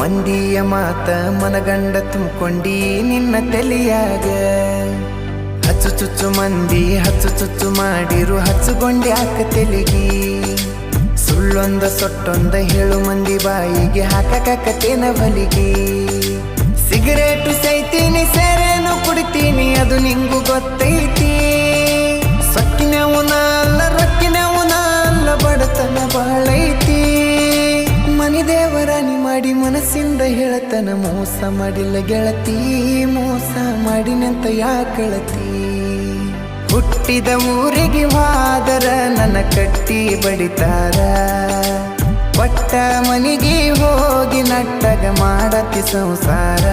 ಮಂದಿಯ ಮಾತ ಮನಗಂಡ ತುಂಬಿಕೊಂಡಿ ನಿನ್ನ ತಲೆಯಾಗ. ಹಚ್ಚು ಚುಚ್ಚು ಮಂದಿ, ಹಚ್ಚು ಚುಚ್ಚು ಮಾಡಿರು ಹಚ್ಚುಗೊಂಡಿ ಹಾಕ ತೆಲಿಗಿ. ಸುಳ್ಳೊಂದ ಸೊಟ್ಟೊಂದ ಹೇಳು ಮಂದಿ ಬಾಯಿಗೆ ಹಾಕಕತ್ತೇನ ಬಲಿಗಿ. ಸಿಗರೇಟು ಸೈತೀನಿ, ಸೇರೇನು ಕುಡಿತೀನಿ, ಅದು ನಿಂಗು ಗೊತ್ತೈತಿ ದೇವರಾಣಿ ಮಾಡಿ ಮನಸ್ಸಿಂದ ಹೇಳತನ, ಮೋಸ ಮಾಡಿಲ್ಲ ಗೆಳತಿ, ಮೋಸ ಮಾಡಿನಂತ ಯಾಕಳತಿ ಹುಟ್ಟಿದ ಊರಿಗೆ ವಾದರ ನನ್ನ ಕಟ್ಟಿ ಬಡಿತಾರ. ಪಟ್ಟ ಮನಿಗೆ ಹೋಗಿ ನಟ್ಟಗ ಮಾಡತಿ ಸಂಸಾರ.